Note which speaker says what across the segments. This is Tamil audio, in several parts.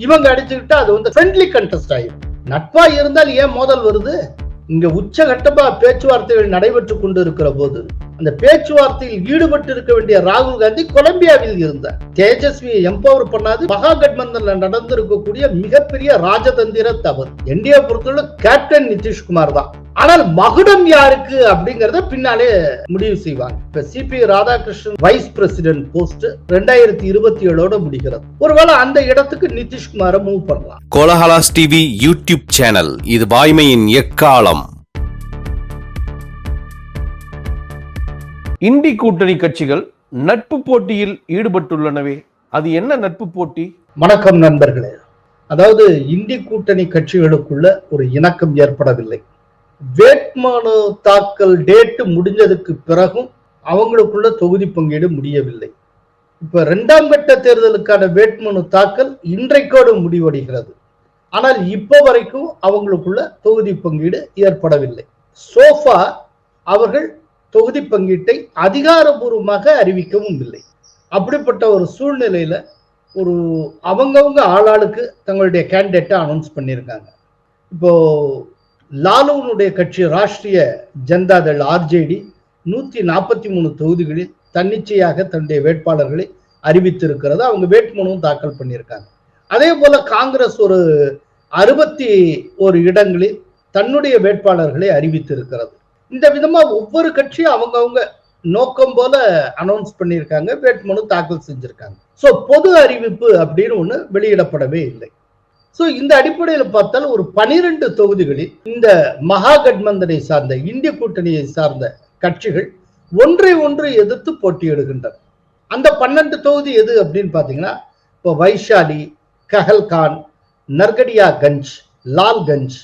Speaker 1: இவங்க அடிச்சுக்கிட்டா அது வந்து ஃப்ரெண்ட்லி கண்டெஸ்ட் ஆயிடும் நட்பா இருந்தால் ஏன் மோதல் வருது? இங்க உச்சகட்டமா பேச்சுவார்த்தைகள் நடைபெற்று கொண்டு இருக்கிற போது அந்த பேச்சுவார்த்தையில் ஈடுபட்டு இருக்க வேண்டிய ராகுல் காந்தி கொலம்பியாவில் இருந்தார். தேஜஸ்வியை எம்பவர் பண்ணாது மகா கட்மந்தன்ல நடந்திருக்கக்கூடிய மிகப்பெரிய ராஜதந்திர தவறு. என்டிஏ பொறுத்தவரை கேப்டன் நிதிஷ்குமார் தான். ஆனால் மகுடம் யாருக்கு அப்படிங்கறத பின்னாலே முடிவு செய்வாங்க. இப்ப CP Radhakrishnan vice president post ரெண்டாயிரத்தி இருபத்தி ஏழோட முடிகிறது. ஒருவேளை அந்த இடத்துக்கு நிதிஷ்குமார மூவ் பண்ணலாம்.
Speaker 2: கோலஹலாஸ் டிவி யூடியூப் சேனல் இது வாய்மையின் எக்காலம்.
Speaker 3: இந்தி கூட்டணி கட்சிகள் நட்பு போட்டியில் ஈடுபட்டுள்ளனவே. அது என்ன நட்பு போட்டி?
Speaker 1: வணக்கம் நண்பர்களே. அதாவது இந்தி கூட்டணி கட்சிகளுக்குள்ள ஒரு இணக்கம் ஏற்படவில்லை. வேட்புமனு தாக்கல் டேட்டு முடிஞ்சதுக்கு பிறகும் அவங்களுக்குள்ள தொகுதி பங்கீடு முடியவில்லை. இப்ப இரண்டாம் கட்ட தேர்தலுக்கான வேட்புமனு தாக்கல் இன்றைக்கோடு முடிவடைகிறது. ஆனால் இப்போ வரைக்கும் அவங்களுக்குள்ள தொகுதி பங்கீடு ஏற்படவில்லை. சோஃபா அவர்கள் தொகுதி பங்கீட்டை அதிகாரபூர்வமாக அறிவிக்கவும் இல்லை. அப்படிப்பட்ட ஒரு சூழ்நிலையில ஒரு அவங்கவுங்க ஆளாளுக்கு தங்களுடைய கேண்டிடேட்டை அனௌன்ஸ் பண்ணியிருக்காங்க. இப்போ லாலுவனுடைய கட்சி ராஷ்டிரிய ஜனதாதள் ஆர்ஜேடி நூத்தி நாற்பத்தி மூணு தொகுதிகளில் தன்னிச்சையாக தன்னுடைய வேட்பாளர்களை அறிவித்திருக்கிறது அவங்க வேட்புமனுவும் தாக்கல் பண்ணியிருக்காங்க. அதே போல காங்கிரஸ் ஒரு அறுபத்தி ஒரு இடங்களில் தன்னுடைய வேட்பாளர்களை அறிவித்திருக்கிறது. இந்த விதமா ஒவ்வொரு கட்சியும் அவங்கவுங்க நோக்கம் போல அனௌன்ஸ் பண்ணியிருக்காங்க வேட்புமனு தாக்கல் செஞ்சிருக்காங்க. ஸோ பொது அறிவிப்பு அப்படின்னு ஒன்று வெளியிடப்படவே இல்லை. ஸோ இந்த அடிப்படையில் பார்த்தால் ஒரு பனிரெண்டு தொகுதிகளில் இந்த மகாகட்மந்தனை சார்ந்த இந்திய கூட்டணியை சார்ந்த கட்சிகள் ஒன்றை ஒன்று எதிர்த்து போட்டியிடுகின்றன. அந்த பன்னெண்டு தொகுதி எது அப்படின்னு பார்த்தீங்கன்னா இப்போ வைஷாலி கஹல்கான் நர்கடியா கஞ்ச் லால்கஞ்ச்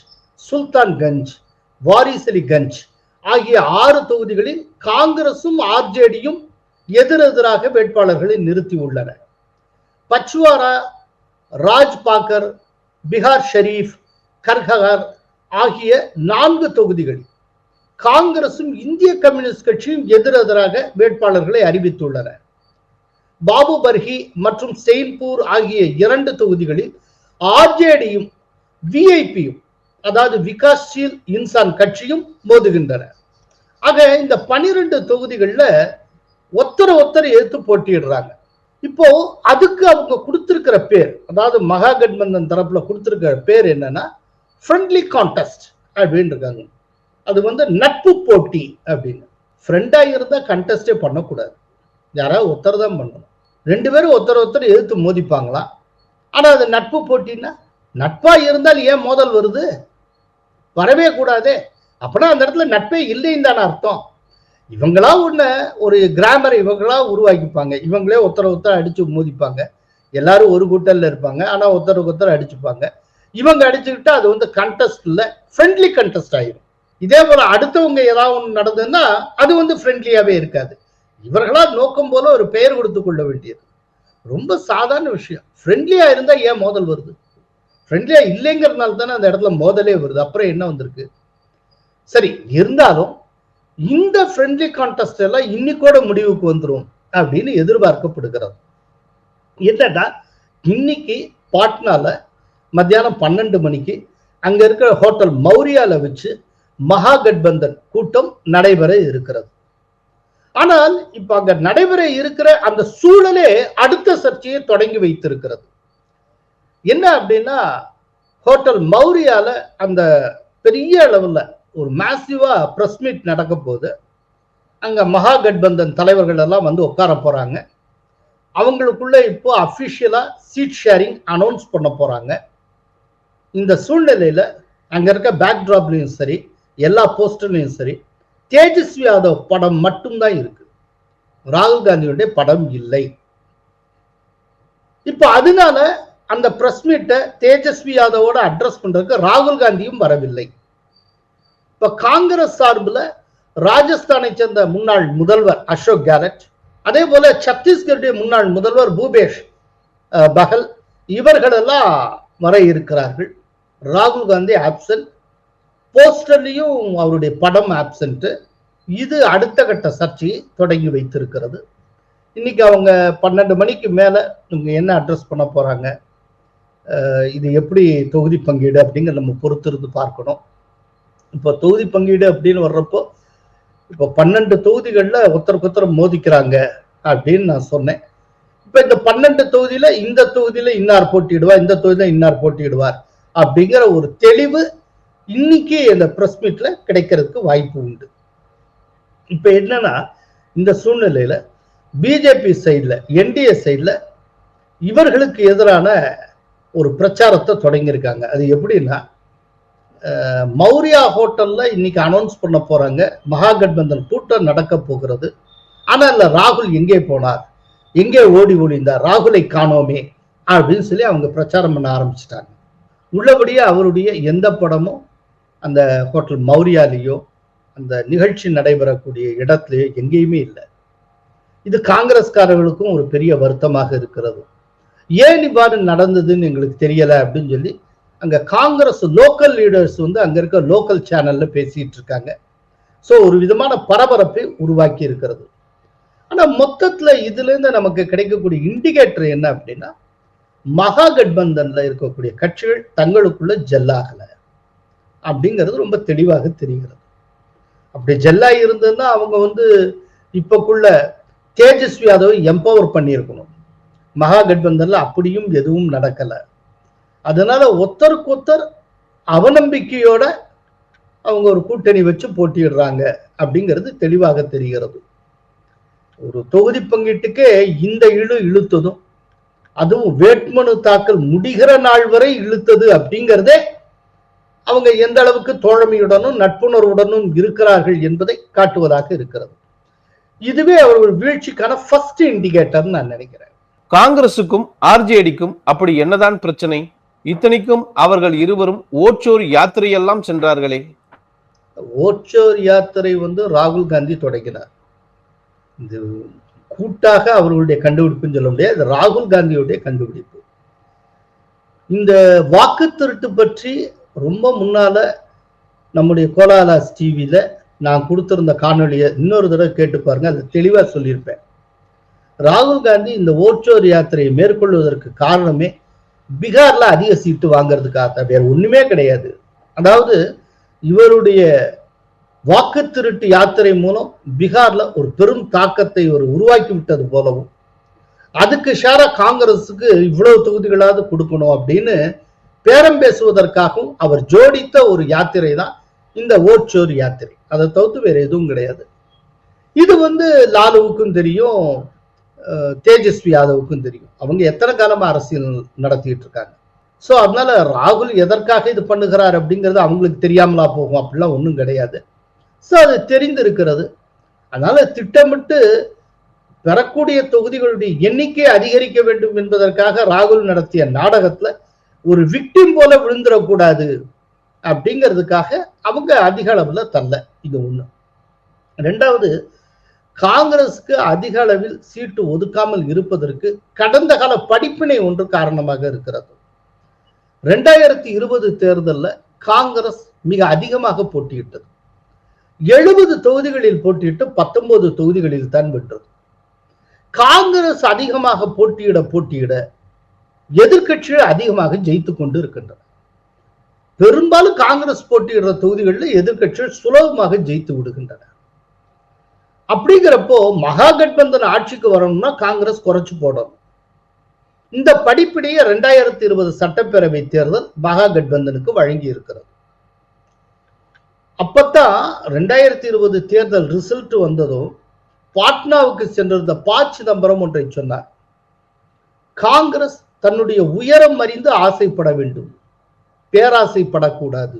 Speaker 1: சுல்தான்கஞ்ச் வாரிசலிகஞ்ச் ஆகிய ஆறு தொகுதிகளில் காங்கிரசும் ஆர்ஜேடியும் எதிரெதிராக வேட்பாளர்களை நிறுத்தி உள்ளனர் பச்வாரா ராஜ்பாக்கர் பிகார் ஷெரீப் கர்கர் ஆகிய நான்கு தொகுதிகளில் காங்கிரசும் இந்திய கம்யூனிஸ்ட் கட்சியும் எதிரெதிராக வேட்பாளர்களை அறிவித்துள்ளன. பாபு பர்ஹி மற்றும் செயின்பூர் ஆகிய இரண்டு தொகுதிகளில் ஆர்ஜேடியும் விஐபியும் அதாவது விகாஸ்ஷீல் இன்சான் கட்சியும் மோதுகின்றன. ஆக இந்த பனிரெண்டு தொகுதிகளில் ஒத்தர ஒத்தரை எடுத்து போட்டியிடுறாங்க. இப்போ அதுக்கு அவங்க கொடுத்துருக்கிற பேர் அதாவது மகாகட்பந்தன் தரப்புல கொடுத்துருக்கிற பேர் என்னன்னா ஃப்ரெண்ட்லி கான்டெஸ்ட் அப்படின்னு இருக்காங்க. அது வந்து நட்பு போட்டி அப்படின்னு. ஃப்ரெண்டாக இருந்தால் கண்டெஸ்டே பண்ணக்கூடாது. யாராவது ஒருத்தர் தான் பண்ணணும். ரெண்டு பேரும் ஒருத்தர் ஒருத்தர் எதிர்த்து மோதிப்பாங்களாம் ஆனால் அது நட்பு போட்டின்னா நட்பாக இருந்தால் ஏன் மோதல் வருது? வரவே கூடாதே. அப்படின்னா அந்த இடத்துல நட்பே இல்லைன்னு தானே அர்த்தம். இவங்களா ஒன்று ஒரு கிராமரை இவங்களா உருவாக்கிப்பாங்க. இவங்களே ஒருத்தர ஒருத்தர் அடிச்சு மோதிப்பாங்க. எல்லாரும் ஒரு கூட்டல்ல இருப்பாங்க. ஆனா ஒருத்தருக்கு ஒருத்தர் அடிச்சுப்பாங்க. இவங்க அடிச்சுக்கிட்டா அது வந்து கண்டெஸ்ட் இல்லை ஃப்ரெண்ட்லி கண்டெஸ்ட் ஆயிரும். இதே போல அடுத்தவங்க ஏதாவது ஒன்று நடந்ததுன்னா அது வந்து ஃப்ரெண்ட்லியாவே இருக்காது. இவர்களா நோக்கம் போல ஒரு பெயர் கொடுத்து கொள்ள வேண்டியது. ரொம்ப சாதாரண விஷயம். ஃப்ரெண்ட்லியா இருந்தா ஏன் மோதல் வருது? ஃப்ரெண்ட்லியா இல்லைங்கிறதுனால தானே அந்த இடத்துல மோதலே வருது. அப்புறம் என்ன வந்திருக்கு? சரி இருந்தாலும் இந்த ஃப்ரெண்ட்லி கான்டெஸ்ட் எல்லாம் இன்னைக்கோட முடிவுக்கு வந்துரும் அப்படின்னு எதிர்பார்க்கப்படுகிறது. என்னன்னா இன்னைக்கு பாட்னால மத்தியானம் பன்னெண்டு மணிக்கு அங்க இருக்கிற ஹோட்டல் மௌரியால வச்சு மகாகட்பந்தன் கூட்டம் நடைபெற இருக்கிறது. ஆனால் இப்ப அங்க நடைபெற இருக்கிற அந்த சூழலே அடுத்த சர்ச்சையை தொடங்கி வைத்திருக்கிறது. என்ன அப்படின்னா ஹோட்டல் மௌரியால அந்த பெரிய அளவுல ஒரு மேசிவா ப்ரெஸ் மீட் நடக்க போகுது மகா கட்பந்தன் தலைவர்கள் எல்லாம் வந்து உட்கார போகிறாங்க அவங்களுக்குள்ள இப்போ அஃபிஷியலாக சீட் ஷேரிங் அனௌன்ஸ் பண்ண போகிறாங்க இந்த சூழ்நிலையில் அங்கே இருக்க பேக்ட்ராப்லயும் சரி எல்லா போஸ்டர்லையும் சரி தேஜஸ்வி யாதவ் படம் மட்டும்தான் இருக்கு. ராகுல் காந்தியுடைய படம் இல்லை. இப்போ அதனால அந்த பிரஸ் மீட்டை தேஜஸ்வி யாதவோட அட்ரஸ் பண்றதுக்கு ராகுல் காந்தியும் வரவில்லை. இப்ப காங்கிரஸ் சார்பில் ராஜஸ்தானை சேர்ந்த முன்னாள் முதல்வர் அசோக் கேலட் அதே போல சத்தீஸ்கருடைய முன்னாள் முதல்வர் பூபேஷ் அஹ், பகல் இவர்களெல்லாம் வர இருக்கிறார்கள். ராகுல் காந்தி ஆப்சன்ட் போஸ்டர்லையும் அவருடைய படம் ஆப்சன்ட்டு இது அடுத்த கட்ட சர்ச்சையை தொடங்கி வைத்திருக்கிறது. இன்னைக்கு அவங்க பன்னெண்டு மணிக்கு மேல இவங்க என்ன அட்ரஸ் பண்ண போறாங்க? இது எப்படி தொகுதி பங்கீடு அப்படிங்கிற நம்ம பொறுத்திருந்து பார்க்கணும். இப்போ தொகுதி பங்கீடு அப்படின்னு வர்றப்போ இப்போ பன்னெண்டு தொகுதிகளில் ஒருத்தருக்கு ஒருத்தர் மோதிக்கிறாங்க அப்படின்னு நான் சொன்னேன். இப்போ இந்த பன்னெண்டு தொகுதியில இந்த தொகுதியில இன்னார் போட்டியிடுவார் இந்த தொகுதியில இன்னார் போட்டியிடுவார் அப்படிங்கிற ஒரு தெளிவு இன்னைக்கு இந்த ப்ரெஸ் மீட்ல கிடைக்கிறதுக்கு வாய்ப்பு உண்டு. இப்போ என்னன்னா இந்த சூழ்நிலையில பிஜேபி சைடில் என்டிஏ சைடில் இவர்களுக்கு எதிரான ஒரு பிரச்சாரத்தை தொடங்கியிருக்காங்க. அது எப்படின்னா மௌரியா ஹோட்டல்ல இன்னைக்கு அனௌன்ஸ் பண்ண போறாங்க. மகாகட்பந்தன் கூட்டம் நடக்க போகிறது. ஆனால் இல்லை ராகுல் எங்கே போனார்? எங்கே ஓடி ஒளிந்தார்? ராகுலை காணோமே அப்படின்னு சொல்லி அவங்க பிரச்சாரம் பண்ண ஆரம்பிச்சிட்டாங்க. உள்ளபடியே அவருடைய எந்த படமும் அந்த ஹோட்டல் மௌரியாலேயோ அந்த நிகழ்ச்சி நடைபெறக்கூடிய இடத்துலையோ எங்கேயுமே இல்லை. இது காங்கிரஸ்காரர்களுக்கும் ஒரு பெரிய வருத்தமாக இருக்கிறது. ஏன் இவ்வாறு நடந்ததுன்னு எங்களுக்கு தெரியலை அப்படின்னு சொல்லி அங்க காங்கிரஸ் லோக்கல் லீடர்ஸ் வந்து அங்க இருக்க லோக்கல் சேனல்ல பேசிட்டு இருக்காங்க. ஸோ ஒரு விதமான பரபரப்பை உருவாக்கி இருக்கிறது. ஆனா மொத்தத்துல இதுல இருந்து நமக்கு கிடைக்கக்கூடிய இண்டிகேட்டர் என்ன அப்படின்னா மகாகட்பந்தன்ல இருக்கக்கூடிய கட்சிகள் தங்களுக்குள்ள ஜெல்லாகல அப்படிங்கிறது ரொம்ப தெளிவாக தெரிகிறது. அப்படி ஜெல்லா இருந்ததுன்னா அவங்க வந்து இப்பக்குள்ள தேஜஸ்வி யாதவை எம்பவர் பண்ணியிருக்கணும். மகாகட்பந்தன்ல அப்படியும் எதுவும் நடக்கலை. அதனால ஒத்தருக்கு ஒத்தர் அவநம்பிக்கையோட அவங்க ஒரு கூட்டணி வச்சு போட்டியிடுறாங்க அப்படிங்கிறது தெளிவாக தெரிகிறது. ஒரு தொகுதி பங்கீட்டுக்கே இந்த இழு இழுத்ததும் அதுவும் வேட்புமனு தாக்கல் முடிகிற நாள் வரை இழுத்தது அப்படிங்கிறதே அவங்க எந்த அளவுக்கு தோழமையுடனும் நட்புணர்வுடனும் இருக்கிறார்கள் என்பதை காட்டுவதாக இருக்கிறது. இதுவே அவர்கள் வீழ்ச்சிக்கான ஃபர்ஸ்ட் இண்டிகேட்டர் நான் நினைக்கிறேன்.
Speaker 3: காங்கிரசுக்கும் ஆர்ஜேடிக்கும் அப்படி என்னதான் பிரச்சனை? இத்தனைக்கும் அவர்கள் இருவரும் ஓச்சோர் யாத்திரையெல்லாம் சென்றார்களே.
Speaker 1: ஓச்சோர் யாத்திரை வந்து ராகுல் காந்தி தொடங்கினார். இது கூட்டாக அவர்களுடைய கண்டுபிடிப்புன்னு சொல்ல முடியாது ராகுல் காந்தியுடைய கண்டுபிடிப்பு. இந்த வாக்கு திருட்டு பற்றி ரொம்ப முன்னால நம்முடைய கோலாலாஸ் டிவியில நான் கொடுத்திருந்த காணொளியை இன்னொரு தடவை கேட்டு பாருங்க அது தெளிவா சொல்லியிருப்பேன். ராகுல் காந்தி இந்த ஓச்சோர் யாத்திரையை மேற்கொள்வதற்கு காரணமே பீகார்ல அதிக சீட்டு வாங்குறதுக்காக வேற ஒண்ணுமே கிடையாது. அதாவது இவருடைய வாக்கு திருட்டு யாத்திரை மூலம் பீகார்ல ஒரு பெரும் தாக்கத்தை ஒரு உருவாக்கி விட்டது போலவும் அதுக்கு ஷேரா காங்கிரஸுக்கு இவ்வளவு தொகுதிகளாவது கொடுக்கணும் அப்படின்னு பேரம் பேசுவதற்காகவும் அவர் ஜோடித்த ஒரு யாத்திரை தான் இந்த ஓட்சோர் யாத்திரை. அதை தவிர்த்து வேற எதுவும் கிடையாது. இது வந்து லாலுவுக்கும் தெரியும் அஹ், தேஜஸ்வி யாதவுக்கும் தெரியும். அவங்க எத்தனை காலமா அரசியல் நடத்திட்டு இருக்காங்க? ஸோ அதனால ராகுல் எதற்காக இது பண்ணுகிறார் அப்படிங்கிறது அவங்களுக்கு தெரியாமலா போகும். அப்படிலாம் ஒன்றும் கிடையாது. ஸோ அது தெரிந்திருக்கிறது. அதனால திட்டமிட்டு பெறக்கூடிய தொகுதிகளுடைய எண்ணிக்கை அதிகரிக்க வேண்டும் என்பதற்காக ராகுல் நடத்திய நாடகத்துல ஒரு விக்டிம் போல விழுந்துடக்கூடாது அப்படிங்கிறதுக்காக அவங்க அதிக அளவுல தள்ள இது ஒண்ணு. ரெண்டாவது காங்கிரஸுக்கு அதிக அளவில் சீட்டு ஒதுக்காமல் இருப்பதற்கு கடந்த கால படிப்பினை ஒன்று காரணமாக இருக்கிறது. ரெண்டாயிரத்தி இருபது தேர்தலில் காங்கிரஸ் மிக அதிகமாக போட்டியிட்டது. எழுபது தொகுதிகளில் போட்டியிட்டு பத்தொன்பது தொகுதிகளில் தான் வென்றது. காங்கிரஸ் அதிகமாக போட்டியிட போட்டியிட எதிர்க்கட்சிகள் அதிகமாக ஜெயித்து கொண்டு இருக்கின்றன. பெரும்பாலும் காங்கிரஸ் போட்டியிடுற தொகுதிகளில் எதிர்க்கட்சிகள் சுலபமாக ஜெயித்து விடுகின்றன. அப்படிங்கிறப்போ மகா கட்பந்தன் ஆட்சிக்கு வரணும்னா காங்கிரஸ் குறைச்சு போடணும் இந்த படிப்படியே ரெண்டாயிரத்தி இருபது சட்டப்பேரவை தேர்தல் மகா கட்பந்தனுக்கு வழங்கி இருக்கிறது. அப்பத்தான் ரெண்டாயிரத்தி இருபது தேர்தல் ரிசல்ட் வந்ததும் பாட்னாவுக்கு சென்றிருந்த ப சிதம்பரம் ஒன்றை சொன்னார். காங்கிரஸ் தன்னுடைய உயரம் அறிந்து ஆசைப்பட வேண்டும். பேராசைப்படக்கூடாது.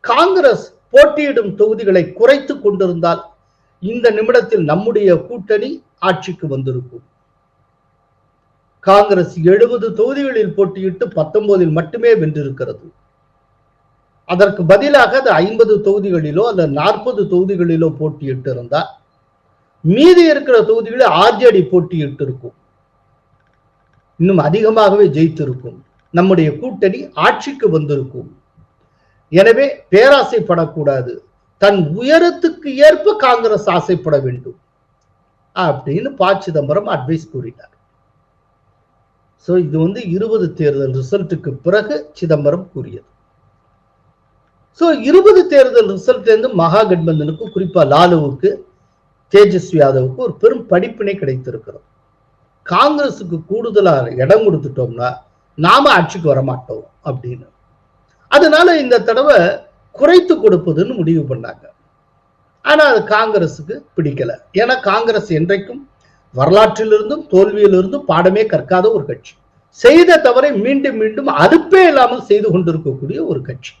Speaker 1: காங்கிரஸ் போட்டியிடும் தொகுதிகளை குறைத்து கொண்டிருந்தால் இந்த நிமிடத்தில் நம்முடைய கூட்டணி ஆட்சிக்கு வந்திருக்கும். காங்கிரஸ் எழுபது தொகுதிகளில் போட்டியிட்டு பத்தொன்பதில் மட்டுமே வென்றிருக்கிறது. அதற்கு பதிலாக அது ஐம்பது தொகுதிகளிலோ அல்ல நாற்பது தொகுதிகளிலோ போட்டியிட்டு இருந்தால் மீதி இருக்கிற தொகுதிகளில் ஆர்ஜேடி போட்டியிட்டு இருக்கும் இன்னும் அதிகமாகவே ஜெயித்திருக்கும். நம்முடைய கூட்டணி ஆட்சிக்கு வந்திருக்கும். எனவே பேராசைப்படக்கூடாது. தன் உயரத்துக்கு ஏற்ப காங்கிரஸ் ஆசைப்பட வேண்டும் அப்படின்னு ப சிதம்பரம் அட்வைஸ் கூறினார். ஸோ இது வந்து இருபது தேர்தல் ரிசல்ட்டுக்கு பிறகு சிதம்பரம் கூறியது. ஸோ இருபது தேர்தல் ரிசல்ட் இருந்து மகா கட்பந்தனுக்கு குறிப்பா லாலுவுக்கு தேஜஸ்வி யாதவுக்கு ஒரு பெரும் படிப்பினை கிடைத்திருக்கிறது. காங்கிரஸுக்கு கூடுதலா இடம் கொடுத்துட்டோம்னா நாம ஆட்சிக்கு வரமாட்டோம் அப்படின்னு. அதனால இந்த தடவை குறைத்து கொடுப்பதுன்னு முடிவு பண்ணாங்க. ஆனா அது காங்கிரஸுக்கு பிடிக்கல. ஏன்னா காங்கிரஸ் என்றைக்கும் வரலாற்றிலிருந்தும் தோல்வியிலிருந்தும் பாடமே கற்காத ஒரு கட்சி. செய்த தவறை மீண்டும் மீண்டும் அறுப்பே இல்லாமல் செய்து கொண்டிருக்கக்கூடிய ஒரு கட்சி.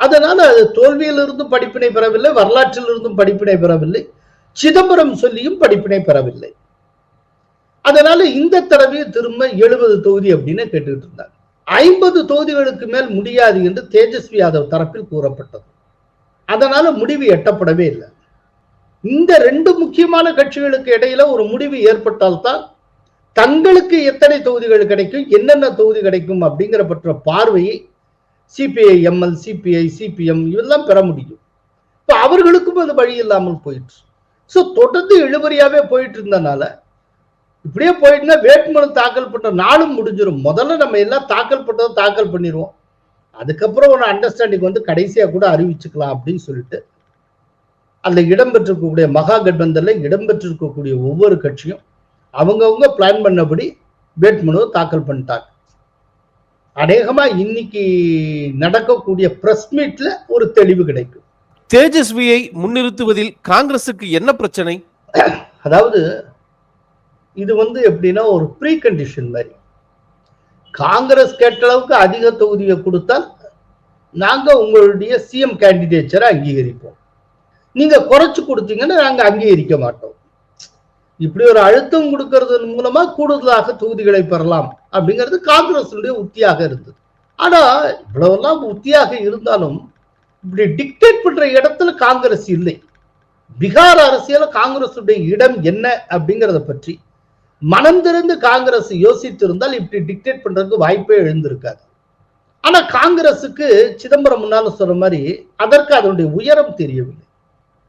Speaker 1: அதனால அது தோல்வியிலிருந்தும் படிப்பினை பெறவில்லை வரலாற்றிலிருந்தும் படிப்பினை பெறவில்லை சிதம்பரம் சொல்லியும் படிப்பினை பெறவில்லை. அதனால இந்த தடவை திரும்ப எழுபது தொகுதி அப்படின்னு கேட்டுக்கிட்டு இருந்தாங்க. ஐம்பது தொகுதிகளுக்கு மேல் முடியாது என்று தேஜஸ்வி யாதவ் தரப்பில் கூறப்பட்டது. அதனால முடிவு எட்டப்படவே இல்லை. இந்த ரெண்டு முக்கியமான கட்சிகளுக்கு இடையில ஒரு முடிவு ஏற்பட்டால்தான் தங்களுக்கு எத்தனை தொகுதிகள் கிடைக்கும் என்னென்ன தொகுதி கிடைக்கும் அப்படிங்கிற பற்ற பார்வையை சிபிஐ எம்எல் சிபிஐ சிபிஎம் இதெல்லாம் பெற முடியும். இப்போ அவர்களுக்கும் அது வழி இல்லாமல் போயிடுச்சு ஸோ தொடர்ந்து இழுபறியாவே போயிட்டு இருந்தனால இப்படியே போயிட்டுனா வேட்புமனு தாக்கல் பண்ண நாளும் முடிஞ்சிடும் முதல்ல நம்ம எல்லாம் தாக்கல் பண்ணதை தாக்கல் பண்ணிடுவோம். அதுக்கப்புறம் ஒரு அண்டர்ஸ்டாண்டிங் வந்து கடைசியா கூட அறிவிச்சுக்கலாம் அப்படின்னு சொல்லிட்டு அந்த இடம்பெற்றிருக்கக்கூடிய மகா கட்பந்தர்ல இடம்பெற்றிருக்கக்கூடிய ஒவ்வொரு கட்சியும் அவங்கவுங்க பிளான் பண்ணபடி வேட்புமனுவை தாக்கல் பண்ணிட்டாங்க. அநேகமா இன்னைக்கு நடக்கக்கூடிய பிரஸ் மீட்ல ஒரு தெளிவு கிடைக்கும்.
Speaker 3: தேஜஸ்வியை முன்னிறுத்துவதில் காங்கிரசுக்கு என்ன பிரச்சனை?
Speaker 1: அதாவது இது வந்து எப்படின்னா ஒரு ப்ரீ கண்டிஷன் மாதிரி. காங்கிரஸ் கேட்ட அளவுக்கு அதிக தொகுதியை கொடுத்தால் நாங்க உங்களுடைய சிஎம் கேண்டிடேச்சரை அங்கீகரிப்போம். நீங்க குறைச்சு கொடுத்தீங்கன்னா நாங்க அங்கீகரிக்க மாட்டோம். இப்படி ஒரு அழுத்தம் கொடுக்கறது மூலமா கூடுதலாக தொகுதிகளை பெறலாம் அப்படிங்கிறது காங்கிரஸுடைய உத்தியாக இருந்தது. ஆனா இவ்வளவெல்லாம் உத்தியாக இருந்தாலும் இப்படி டிக்டேட் பண்ற இடத்துல காங்கிரஸ் இல்லை. பீகார் அரசியல காங்கிரசுடைய இடம் என்ன அப்படிங்கறத பற்றி மனம் திறந்து காங்கிரஸ் யோசித்திருந்தால் இப்படி டிக்டேட் பண்றதுக்கு வாய்ப்பே எழுந்திருக்காது. ஆனா காங்கிரஸுக்கு சிதம்பரம் முன்னால சொன்ன மாதிரி அதற்கு அதனுடைய உயரம் தெரியவில்லை.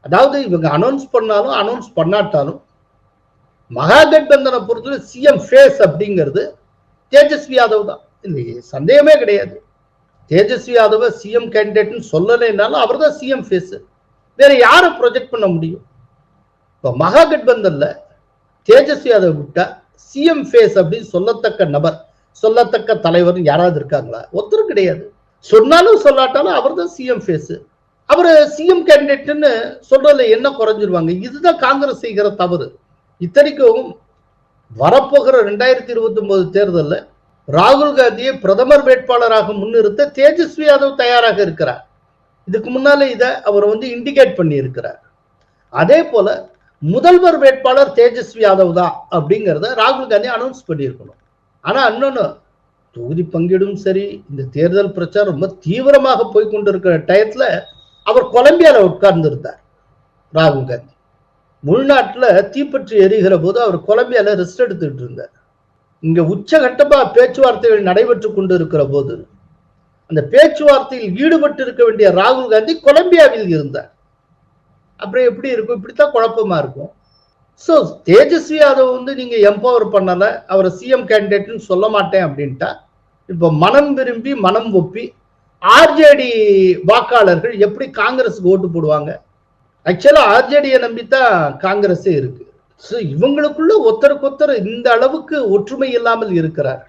Speaker 1: அதாவது இவங்க அனௌன்ஸ் பண்ணாலும் அனௌன்ஸ் பண்ணாட்டாலும் மகாகட்பந்தனை பொறுத்தவரை சிஎம் ஃபேஸ் அப்படிங்கிறது தேஜஸ்வி யாதவ் தான். இல்லையே சந்தேகமே கிடையாது. தேஜஸ்வி யாதவ சிஎம் கேண்டிடேட்னு சொல்லலைன்னாலும் அவர் தான் சிஎம் ஃபேஸ் வேற யாரை ப்ரொஜெக்ட் பண்ண முடியும்? இப்போ மகாகட்பந்தன்ல தேஜஸ்வி யாதவ் விட்டா சிஎம் ஃபேஸ் அப்படின்னு சொல்லத்தக்க நபர் சொல்லத்தக்க தலைவர் யாராவது இருக்காங்களா? ஒருத்தரும் கிடையாது. சொன்னாலும் சொல்லாட்டாலும் அவர் தான் சிஎம் ஃபேஸ் அவர் சிஎம் கேண்டிடேட்னு சொல்றதுல என்ன குறைஞ்சிருவாங்க? இதுதான் காங்கிரஸ் செய்கிற தவறு. இத்தனைக்கும் வரப்போகிற ரெண்டாயிரத்தி இருபத்தி ஒன்பது தேர்தலில் ராகுல் காந்தியை பிரதமர் வேட்பாளராக முன்னிறுத்த தேஜஸ்வி யாதவ் தயாராக இருக்கிறார். இதுக்கு முன்னாலே இதை அவர் வந்து இண்டிகேட் பண்ணி இருக்கிறார் அதே போல முதல்வர் வேட்பாளர் தேஜஸ்வி யாதவ் தான் அப்படிங்கிறத ராகுல் காந்தி அனௌன்ஸ் பண்ணியிருக்கணும். ஆனால் இன்னொன்று தொகுதி பங்கீடும் சரி இந்த தேர்தல் பிரச்சாரம் ரொம்ப தீவிரமாக போய் கொண்டிருக்கிற டயத்தில் அவர் கொலம்பியாவில் உட்கார்ந்துருந்தார் ராகுல் காந்தி. உள்நாட்டில் தீப்பற்றி எரிகிற போது அவர் கொலம்பியாவில் ரெஸ்ட் எடுத்துக்கிட்டு இருந்தார். இங்கே உச்சகட்டமாக பேச்சுவார்த்தைகள் நடைபெற்று கொண்டு இருக்கிற போது அந்த பேச்சுவார்த்தையில் ஈடுபட்டு இருக்க வேண்டிய ராகுல் காந்தி கொலம்பியாவில் இருந்தார். அப்புறம் எப்படி இருக்கும்? இப்படித்தான் குழப்பமா இருக்கும். ஸோ தேஜஸ்வி யாதவ் வந்து நீங்க எம்பவர் பண்ணல அவரை சிஎம் கேண்டிடேட்னு சொல்ல மாட்டேன் அப்படின்ட்டா இப்போ மனம் விரும்பி மனம் ஒப்பி ஆர்ஜேடி வாக்காளர்கள் எப்படி காங்கிரஸுக்கு ஓட்டு போடுவாங்க? ஆக்சுவலா ஆர்ஜேடியை நம்பித்தான் காங்கிரஸே இருக்கு. ஸோ இவங்களுக்குள்ள ஒருத்தருக்கொத்தர் இந்த அளவுக்கு ஒற்றுமை இல்லாமல் இருக்கிறார்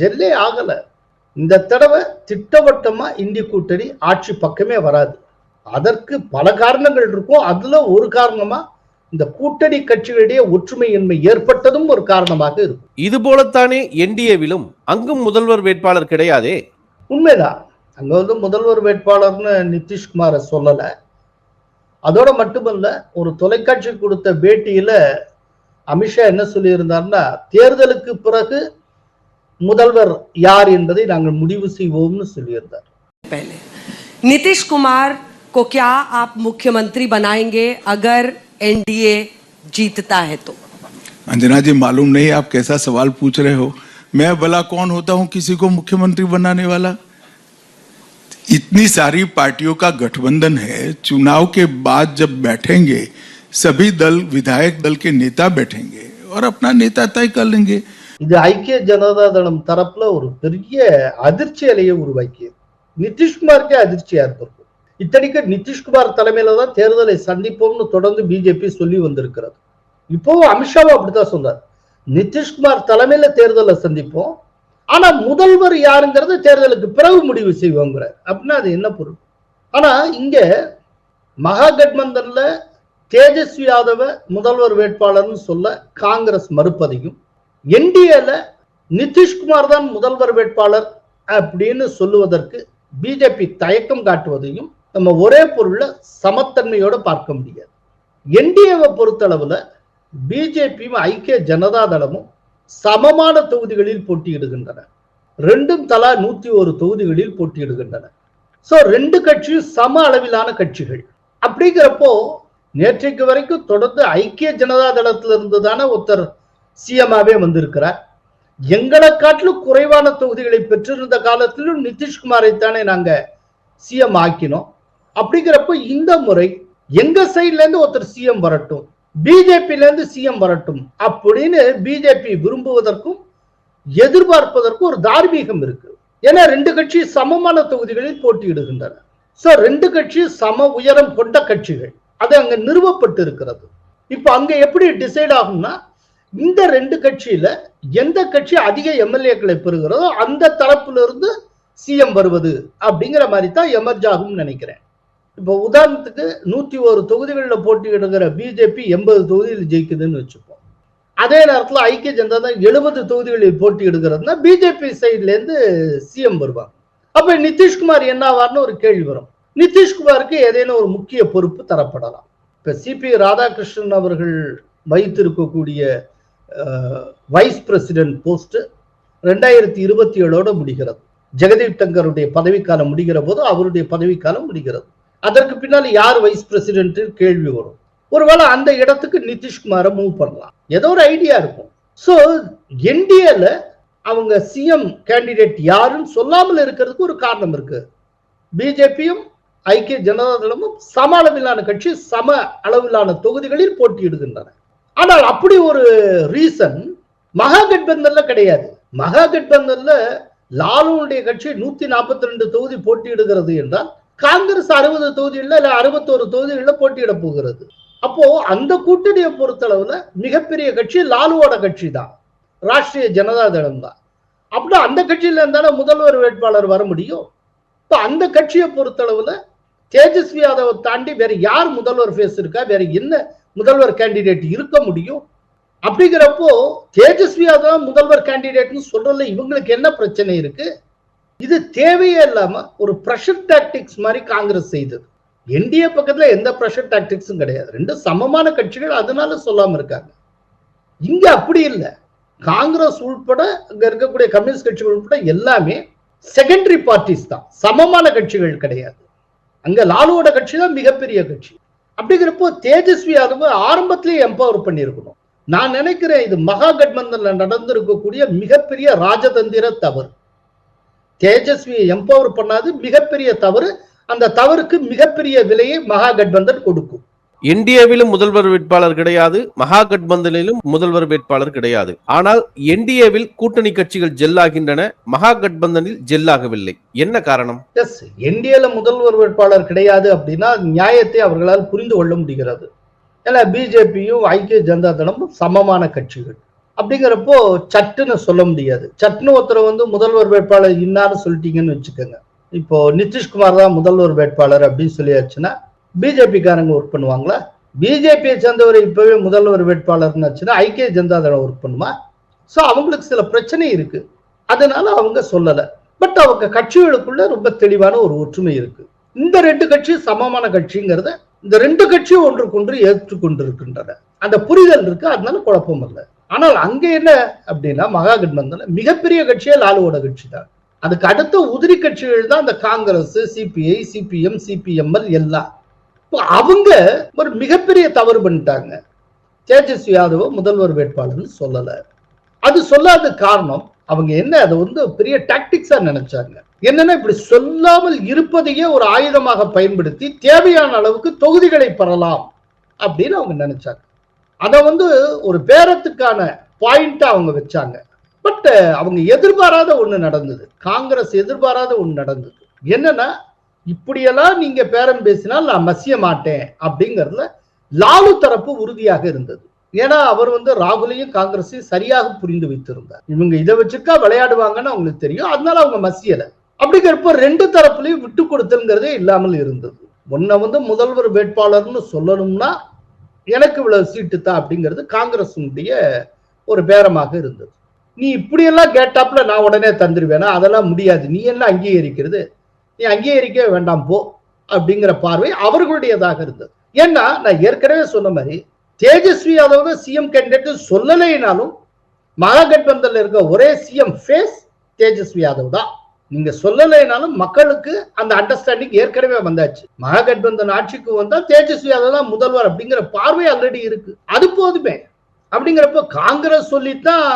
Speaker 1: ஜெல்லே ஆகலை. இந்த தடவை திட்டவட்டமாக இந்திய கூட்டணி ஆட்சி பக்கமே வராது. அதற்கு பல காரணங்கள் இருக்கும் அதுல ஒரு காரணமா இந்த கூட்டணி கட்சிகளிடையே ஒற்றுமையின்மை ஏற்பட்டதும் ஒரு காரணமாக இருக்கும்.
Speaker 3: இது போலத்தானே என்டிஏவிலும் அங்கும் முதல்வர் வேட்பாளர் கிடையாதே?
Speaker 1: உண்மைதான். அங்க வந்து முதல்வர் வேட்பாளர்னு நிதிஷ்குமார சொல்லல. அதோட மட்டுமல்ல ஒரு தொலைக்காட்சி கொடுத்த பேட்டியில அமித்ஷா என்ன சொல்லியிருந்தாருன்னா தேர்தலுக்கு பிறகு முதல்வர் யார் என்பதை நாங்கள் முடிவு செய்வோம்னு சொல்லியிருந்தார்.
Speaker 4: நிதிஷ்குமார் को क्या आप मुख्यमंत्री बनाएंगे अगर एनडीए जीतता है तो
Speaker 5: अंजना जी मालूम नहीं आप कैसा सवाल पूछ रहे हो मैं भला कौन होता हूं किसी को मुख्यमंत्री बनाने वाला इतनी सारी पार्टियों का गठबंधन है चुनाव के बाद जब बैठेंगे सभी दल विधायक दल के नेता बैठेंगे और अपना नेता तय कर लेंगे
Speaker 1: இது ஐக்கிய ஜனதா தளம் தரப்புல ஒரு பெரிய அதிர்ச்சி அலையை உருவாக்கியது நிதிஷ்குமாருக்கே அதிர்ச்சியா இருந்திருக்கும் இத்தனைக்கு நிதிஷ்குமார் தலைமையில தான் தேர்தலை சந்திப்போம்னு தொடர்ந்து பிஜேபி சொல்லி வந்திருக்கிறது. இப்போவும் அமித்ஷாவும் அப்படித்தான் சொன்னார். நிதிஷ்குமார் தலைமையில தேர்தலை சந்திப்போம். ஆனா முதல்வர் யாருங்கிறது தேர்தலுக்கு பிறகு முடிவு செய்வோங்கிறார். அப்படின்னா அது என்ன பொருள்? ஆனா இங்க மகாகட்பந்தன்ல தேஜஸ்வி யாதவ முதல்வர் வேட்பாளர்னு சொல்ல காங்கிரஸ் மறுப்பதையும் என்டிஏல நிதிஷ்குமார் தான் முதல்வர் வேட்பாளர் அப்படின்னு சொல்லுவதற்கு பிஜேபி தயக்கம் காட்டுவதையும் நம்ம ஒரே பொருள்ல சமத்தன்மையோட பார்க்க முடியாது. என்டிஏவை பொறுத்தளவுல பிஜேபியும் ஐக்கிய ஜனதா தளமும் சமமான தொகுதிகளில் போட்டியிடுகின்றன. ரெண்டும் தலா நூத்தி ஒரு தொகுதிகளில் போட்டியிடுகின்றன. சோ ரெண்டு கட்சியும் சம அளவிலான கட்சிகள். அப்படிங்கிறப்போ நேற்றைக்கு வரைக்கும் தொடர்ந்து ஐக்கிய ஜனதா தளத்திலிருந்து தானே ஒருத்தர் சிஎம்ஆவே வந்திருக்கிறார். எங்களை காட்டிலும் குறைவான தொகுதிகளை பெற்றிருந்த காலத்திலும் நிதிஷ்குமாரை தானே நாங்க சிஎம் ஆக்கினோம். அப்படிங்கிறப்ப இந்த முறை எங்க சைட்ல இருந்து ஒருத்தர் சிஎம் வரட்டும் பிஜேபியில இருந்து சிஎம் வரட்டும் அப்படின்னு பிஜேபி விரும்புவதற்கும் எதிர்பார்ப்பதற்கும் ஒரு தார்மீகம் இருக்கு. ஏன்னா ரெண்டு கட்சி சமமான தொகுதிகளில் போட்டியிடுகின்றன. சோ ரெண்டு கட்சி சம உயரம் கொண்ட கட்சிகள். அது அங்க நிறுவப்பட்டு இருக்கிறது இப்ப அங்க எப்படி டிசைட் ஆகும்னா இந்த ரெண்டு கட்சியில எந்த கட்சி அதிக எம்எல்ஏக்களை பெறுகிறதோ அந்த தரப்பிலிருந்து சிஎம் வருவது அப்படிங்கிற மாதிரி தான் எமர்ஜ் ஆகும்னு நினைக்கிறேன். இப்போ உதாரணத்துக்கு நூத்தி ஒரு தொகுதிகளில் போட்டியிடுகிற பிஜேபி எண்பது தொகுதியில் ஜெயிக்குதுன்னு வச்சுப்போம். அதே நேரத்தில் ஐக்கிய ஜனதா தான் எழுபது தொகுதிகளில் போட்டியிடுகிறதுனா பிஜேபி சைட்லேருந்து சிஎம் வருவாங்க. அப்போ நிதிஷ்குமார் என்ன ஆவார்னு ஒரு கேள்வி வரும். நிதிஷ்குமாருக்கு ஏதேனும் ஒரு முக்கிய பொறுப்பு தரப்படலாம். இப்போ சிபி ராதாகிருஷ்ணன் அவர்கள் வைத்திருக்கக்கூடிய வைஸ் பிரசிடென்ட் போஸ்ட் ரெண்டாயிரத்தி இருபத்தி ஏழோட முடிகிறது. ஜெகதீப் தங்கருடைய பதவிக்காலம் முடிகிற போது அவருடைய பதவிக்காலம் முடிகிறது. அதற்கு பின்னால் யார் வைஸ் பிரசிடென்ட் கேள்வி வரும். ஒருவேளை அந்த இடத்துக்கு நிதிஷ்குமாரை மூவ் பண்ணலாம். ஏதோ ஒரு ஐடியா இருக்கும். ஸோ என்டிஏல அவங்க சிஎம் கேண்டிடேட் யாருன்னு சொல்லாமல் இருக்கிறதுக்கு ஒரு காரணம் இருக்கு. பிஜேபியும் ஐக்கிய ஜனதா தளமும் சம அளவிலான கட்சி சம அளவிலான தொகுதிகளில் போட்டியிடுகின்றன. ஆனால் அப்படி ஒரு ரீசன் மகா கட்பந்தன்ல கிடையாது. மகா கட்பந்தன்ல லாலுடைய கட்சி நூத்தி நாற்பத்தி ரெண்டு தொகுதி போட்டியிடுகிறது என்றால் காங்கிரஸ் அறுபது தொகுதிகளில் இல்ல அறுபத்தோரு தொகுதிகளில் போட்டியிட போகிறது. அப்போ அந்த கூட்டணியை பொறுத்தளவுல மிகப்பெரிய கட்சி லாலுவோட கட்சி தான் ராஷ்டிரிய ஜனதா தளம் தான் அப்படின்னா அந்த கட்சியில இருந்தாலும் முதல்வர் வேட்பாளர் வர முடியும். இப்போ அந்த கட்சியை பொறுத்தளவுல தேஜஸ்வி யாதவை தாண்டி வேற யார் முதல்வர் ஃபேஸ் இருக்கா? வேற என்ன முதல்வர் கேண்டிடேட் இருக்க முடியும்? அப்படிங்கிறப்போ தேஜஸ்வி யாதவ் முதல்வர் கேண்டிடேட்னு சொல்றதுல இவங்களுக்கு என்ன பிரச்சனை இருக்கு? இது தேவையே இல்லாம ஒரு ப்ரெஷர் டாக்டிக்ஸ் மாதிரி காங்கிரஸ் செய்தது. என்டிஏ பக்கத்துல எந்த ப்ரெஷர் டாக்டிக்ஸும் கிடையாது. ரெண்டு சமமான கட்சிகள் அதனால சொல்லாம இருக்காங்க. இங்க அப்படி இல்லை. காங்கிரஸ் உள்பட அங்க இருக்கக்கூடிய கம்யூனிஸ்ட் கட்சிகள் உள்பட எல்லாமே செகண்டரி பார்ட்டிஸ் தான். சமமான கட்சிகள் கிடையாது. அங்க லாலுவோட கட்சி தான் மிகப்பெரிய கட்சி. அப்படிங்கிறப்போ தேஜஸ்வி யாதவ் ஆரம்பத்திலேயே எம்பவர் பண்ணியிருக்கணும். நான் நினைக்கிறேன் இது மகா மகாகட்பந்தன்ல நடந்திருக்கக்கூடிய மிகப்பெரிய ராஜதந்திர தவறு. தேஜஸ்வியை எம்பவர் பண்ணாது மிகப்பெரிய தவறு. அந்த தவறுக்கு மிகப்பெரிய விலையை மகாகட்பந்தன் கொடுக்கும்.
Speaker 3: என்டிஏவிலும் முதல்வர் வேட்பாளர் கிடையாது. மகாகட்பந்தனிலும் முதல்வர் வேட்பாளர் கிடையாது. ஆனால் என்டிஏவில் கூட்டணி கட்சிகள் ஜெல்லாகின்றன. மகாகட்பந்தனில் ஜெல்லாகவில்லை. என்ன காரணம்?
Speaker 1: எஸ் என்டிஏல முதல்வர் வேட்பாளர் கிடையாது அப்படின்னா நியாயத்தை அவர்களால் புரிந்து கொள்ள முடிகிறது. ஏன்னா பிஜேபியும் ஐக்கிய ஜனதா தளமும் சமமான கட்சிகள். அப்படிங்கிறப்போ சட்டுன்னு சொல்ல முடியாது. சட்டுன்னு ஒருத்தர் வந்து முதல்வர் வேட்பாளர் இன்னார்னு சொல்லிட்டீங்கன்னு வச்சுக்கோங்க. இப்போ நிதிஷ்குமார் தான் முதல்வர் வேட்பாளர் அப்படின்னு சொல்லியாச்சுன்னா பிஜேபிக்காரங்க ஒர்க் பண்ணுவாங்களா? பிஜேபியை சேர்ந்தவர் இப்பவே முதல்வர் வேட்பாளர்னாச்சுன்னா ஐக்கிய ஜனதா தளம் ஒர்க் பண்ணுமா? ஸோ அவங்களுக்கு சில பிரச்சனை இருக்கு. அதனால அவங்க சொல்லலை. பட் அவங்க கட்சிகளுக்குள்ள ரொம்ப தெளிவான ஒரு ஒற்றுமை இருக்கு. இந்த ரெண்டு கட்சியும் சமமான கட்சிங்கிறத இந்த ரெண்டு கட்சியும் ஒன்றுக்கொன்று ஏற்றுக்கொண்டிருக்கின்றன. அந்த புரிதல் இருக்கு. அதனால குழப்பம் இல்லை. ஆனால் அங்க என்ன அப்படின்னா மகாகட்பந்தன் மிகப்பெரிய கட்சியே லாலுவோட கட்சி தான் அதுக்கு அடுத்த உதிரி கட்சிகள் தான் அந்த காங்கிரஸ் சிபிஐ சிபிஎம் சிபிஎம்எல் எல்லாம். இப்போ அவங்க ஒரு மிகப்பெரிய தவறு பண்ணிட்டாங்க. தேஜஸ்வி யாதவ முதல்வர் வேட்பாளர்னு சொல்லல. அது சொல்லாத காரணம் அவங்க என்ன அதை வந்து பெரிய டாக்டிக்ஸா நினைச்சாங்க. என்னன்னா இப்படி சொல்லாமல் இருப்பதையே ஒரு ஆயுதமாக பயன்படுத்தி தேவையான அளவுக்கு தொகுதிகளை பெறலாம் அப்படின்னு அவங்க நினைச்சாங்க. அதை வந்து ஒரு பேரத்துக்கான பாயிண்டா அவங்க வச்சாங்க. பட் அவங்க எதிர்பாராத ஒண்ணு நடந்தது. காங்கிரஸ் எதிர்பாராத ஒண்ணு நடந்தது. என்னன்னா இப்படியெல்லாம் நீங்க பேரம் பேசினால் நான் மசிய மாட்டேன் அப்படிங்கறதுல லாலு தரப்பு உறுதியாக இருந்தது. ஏன்னா அவர் வந்து ராகுலையும் காங்கிரஸையும் சரியாக புரிந்து வைத்திருந்தார். இவங்க இதை வச்சுக்கா விளையாடுவாங்கன்னு அவங்களுக்கு தெரியும். அதனால அவங்க மசியல. அப்படிங்கிறப்ப ரெண்டு தரப்புலையும் விட்டு கொடுத்துங்கிறதே இல்லாமல் இருந்தது. முன்ன வந்து முதல்வர் வேட்பாளர்னு சொல்லணும்னா எனக்கு இவ்வளவு சீட்டு தான் அப்படிங்கிறது காங்கிரஸுடைய ஒரு பேரமாக இருந்தது. நீ இப்படியெல்லாம் கேட்டாப்ல நான் உடனே தந்துருவேனா? அதெல்லாம் முடியாது. நீ என்ன அங்கீகரிக்கிறது? நீ அங்கீகரிக்க வேண்டாம் போ அப்படிங்கிற பார்வை அவர்களுடையதாக இருந்தது. ஏன்னா நான் ஏற்கனவே சொன்ன மாதிரி தேஜஸ்வி யாதவ் சிஎம் கேண்டிடேட் சொல்லலைனாலும் மகாகட்பந்தன்ல இருக்க ஒரே சிஎம் ஃபேஸ் தேஜஸ்வி யாதவ் தான் நீங்க சொல்லலைனாலும் மக்களுக்கு அந்த அண்டர்ஸ்டாண்டிங் ஏற்கனவே வந்தாச்சு. மகாகட்பந்தன் ஆட்சிக்கு வந்தா தேஜஸ்வி யாதவ் தான் முதல்வர் அப்படிங்கிற பார்வை ஆல்ரெடி இருக்கு. அது போதுமே. அப்படிங்கிறப்ப காங்கிரஸ் சொல்லித்தான்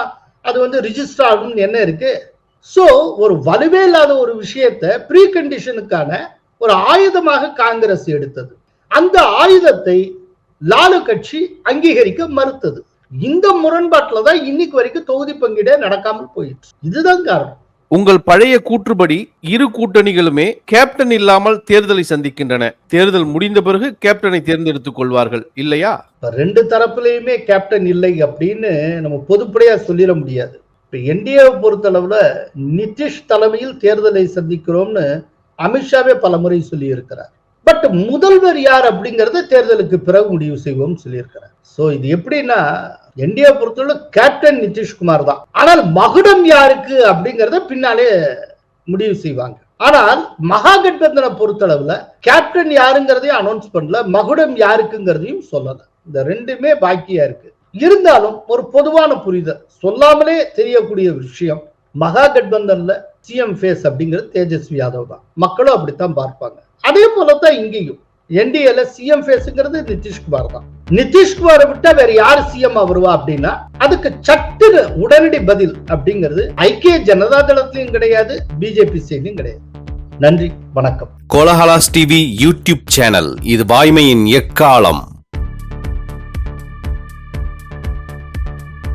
Speaker 1: அது வந்து ரிஜிஸ்டர் ஆகும்னு என்ன இருக்கு? ஸோ ஒரு வலுவே இல்லாத ஒரு விஷயத்தை ப்ரீ கண்டிஷனுக்கான ஒரு ஆயுதமாக காங்கிரஸ் எடுத்தது. அந்த ஆயுதத்தை லாலு கட்சி அங்கீகரிக்க மறுத்தது. இந்த முரண்பாட்டில் தான் இன்னைக்கு வரைக்கும் தொகுதி பங்கீடே நடக்காமல் போயிடுச்சு. இதுதான் காரணம்.
Speaker 3: உங்கள் பழைய கூற்றுப்படி இரு கூட்டணிகளுமே கேப்டன் இல்லாமல் தேர்தலை சந்திக்கின்றன. தேர்தல் முடிந்த பிறகு கேப்டனை தேர்ந்தெடுத்துக் கொள்வார்கள். இல்லையா?
Speaker 1: ரெண்டு தரப்புலையுமே கேப்டன் இல்லை அப்படின்னு நம்ம பொதுப்படையா சொல்லிட முடியாது. இப்ப என்டிஏவை பொறுத்தளவுல நிதிஷ் தலைமையில் தேர்தலை சந்திக்கிறோம்னு அமித்ஷாவே பல முறை சொல்லி இருக்கிறார் பட் முதல்வர் யார் அப்படிங்கறத தேர்தலுக்கு பிறகு முடிவு செய்வோம் சொல்லியிருக்கிறார். சோ இது எப்படின்னா என்டிஏ பொறுத்தவரை கேப்டன் நிதிஷ்குமார் தான். ஆனால் மகுடம் யாருக்கு அப்படிங்கறத பின்னாலே முடிவு செய்வாங்க. ஆனால் மகா கட்பந்தனை பொறுத்தளவுல கேப்டன் யாருங்கிறதையும் அனௌன்ஸ் பண்ணல மகுடம் யாருக்குங்கிறதையும் சொல்லல. இந்த ரெண்டுமே பாக்கியா இருக்கு. இருந்தாலும் ஒரு பொதுவான புரிதல் சொல்லாமலே தெரியக்கூடிய விஷயம் மகா கட்பந்தன்ல சிஎம் ஃபேஸ் அப்படிங்கிறது தேஜஸ்வி யாதவ் தான். மக்களும் அப்படித்தான் பார்ப்பாங்க. அதே போலதான் இங்கேயும். என்டிஏல சிஎம் ஃபேஸ்ங்கிறது நிதிஷ்குமார் தான். நிதிஷ்குமாரை விட்டா வேற யார் சிஎம் வருவா அப்படின்னா அதுக்கு சட்டுன்னு உடனடி பதில் அப்படிங்கிறது ஐக்கிய ஜனதா தளத்திலையும் கிடையாது பிஜேபி சைட்லயும் கிடையாது. நன்றி வணக்கம்.
Speaker 2: கோலஹலாஸ் டிவி யூடியூப் சேனல் இது வாய்மையின் எக்காலம்.